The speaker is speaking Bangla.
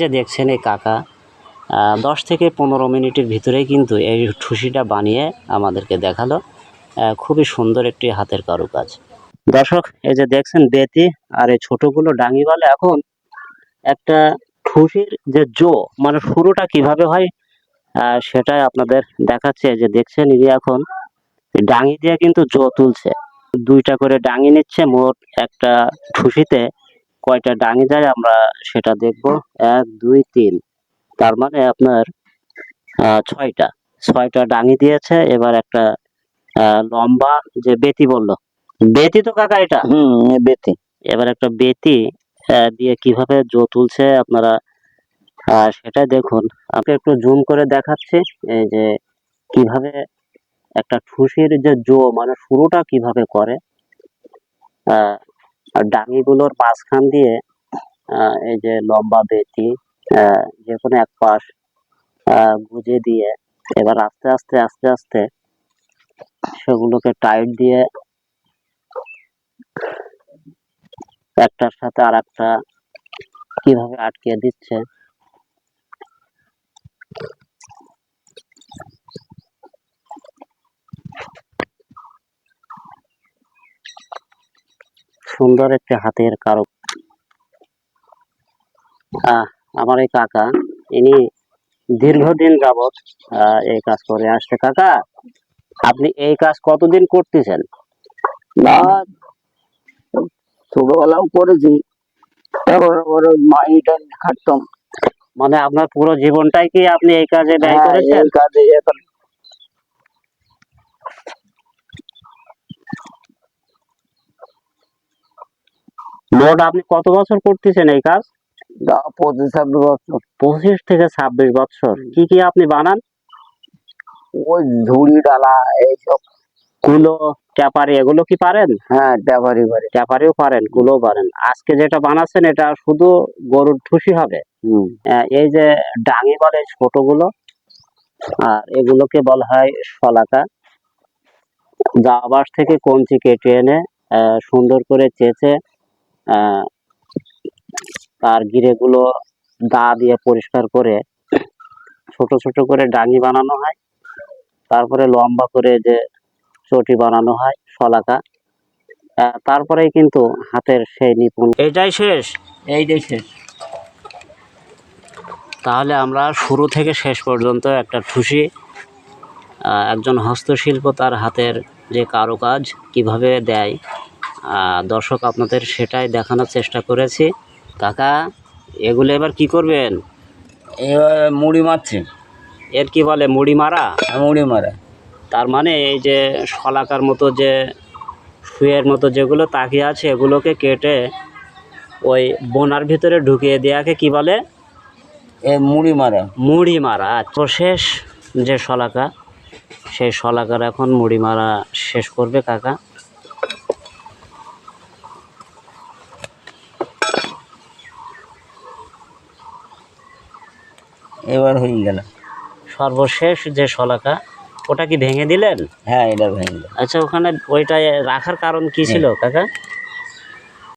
যে দেখছেন এই কাকা দশ থেকে পনেরো মিনিটের ভিতরেই কিন্তু এই ঠুসিটা বানিয়ে আমাদেরকে দেখাল। খুবই সুন্দর একটি হাতের কারুকাজ। দর্শক, এই যে দেখছেন বেতি আর এই ছোটগুলো ডাঙি বলে এখন একটা ঠুসির যে জো মানে শুরুটা কীভাবে হয় সেটাই আপনাদের দেখাচ্ছে। যে দেখছেন ইনি এখন ডাঙি দিয়ে কিন্তু জো তুলছে। দুইটা করে ডাঙি নিচ্ছে, মোট একটা ঠুসিতে কয়টা ডাঙি যায় আমরা সেটা দেখব। এক দুই তিন। তার মানে আপনার ছয়টা। ছয়টা ডাঙি দিয়েছে এবার একটা লম্বা যে বেতি বলল। বেতি তো কাকা এটা? হুম বেতে। এবার একটা বেতি দিয়ে কীভাবে জো তুলছে আপনারা সেটা দেখুন। আপনি একটু জুম করে দেখাচ্ছি এই যে কীভাবে একটা ঠুসির যে জো মানে শুরুটা কীভাবে করে আহ, আর ডাঙিগুলোর মাঝখান দিয়ে এই যে লম্বা বেটি যে কোনো এক পাশ গুজে দিয়ে এবার আস্তে আস্তে আস্তে আস্তে সেগুলোকে টাইট দিয়ে একটার সাথে আর একটা কীভাবে আটকে দিচ্ছে সুন্দর একটি হাতের কারও। আমার এই কাকা ইনি দীর্ঘদিন যাবৎ এই কাজ করে আসছে। কাকা আপনি এই কাজ কতদিন করতেছেন? না ছোটবেলাও করেছি তারপরে মাইটা খাটতাম। মানে আপনার পুরো জীবনটাই কি আপনি এই কাজে ব্যয় হ্যাঁ, করেছেন? কাজে মোট আপনি কত বছর করতেছেন এই কাজ? পঁচিশ ছাব্বিশ বছর। পঁচিশ থেকে ছাব্বিশ বছর। কি কি আপনি বানান? ওই ঝুড়ি ডালা এইসব। কুলো ট্যাপারি এগুলো কি পারেন? হ্যাঁ ট্যাপারি বাড়ি ট্যাপারিও পারেন কুলো পারেন। আজকে যেটা বানাচ্ছেন এটা শুধু গরুর ঠুসি হবে? আহ, এই যে ডাঙি বলে ছোটগুলো আর এগুলোকে বলা হয় শলাকা। জাবাস থেকে কঞ্চি কেটে এনে আহ, সুন্দর করে চেঁচে তার গিরেগুলো দা দিয়ে পরিষ্কার করে ছোট ছোট করে ডাঙি বানানো হয়। তারপরে লম্বা করে যে চটি বানানো হয় শলাকা। তারপরেই কিন্তু হাতের সেই নিপুণ এটাই শেষ? এইটাই শেষ। তাহলে আমরা শুরু থেকে শেষ পর্যন্ত একটা ঠুসি একজন হস্তশিল্প তার হাতের যে কারুকাজ কীভাবে দেয়? দর্শক আপনাদের সেটাই দেখানোর চেষ্টা করেছি। কাকা এগুলো এবার কি করবেন? এবার মুড়ি মারছে। এর কি বলে মুড়ি মারা? মুড়ি মারা। তার মানে এই যে শলাকার মতো যে শুয়ের মতো যেগুলো তাকিয়ে আছে এগুলোকে কেটে ওই বোনার ভিতরে ঢুকিয়ে দেওয়াকে কি বলে? এ মুড়ি মারা। মুড়ি মারা। তো শেষ যে শলাকা সেই শলাকার এখন মুড়ি মারা শেষ করবে কাকা। এবার হয়ে গেল। সর্বশেষ যে শলাকা ওটা কি ভেঙে দিলেন? হ্যাঁ এটা ভেঙে আচ্ছা ওখানে ওইটা রাখার কারণ কি ছিল কাকা?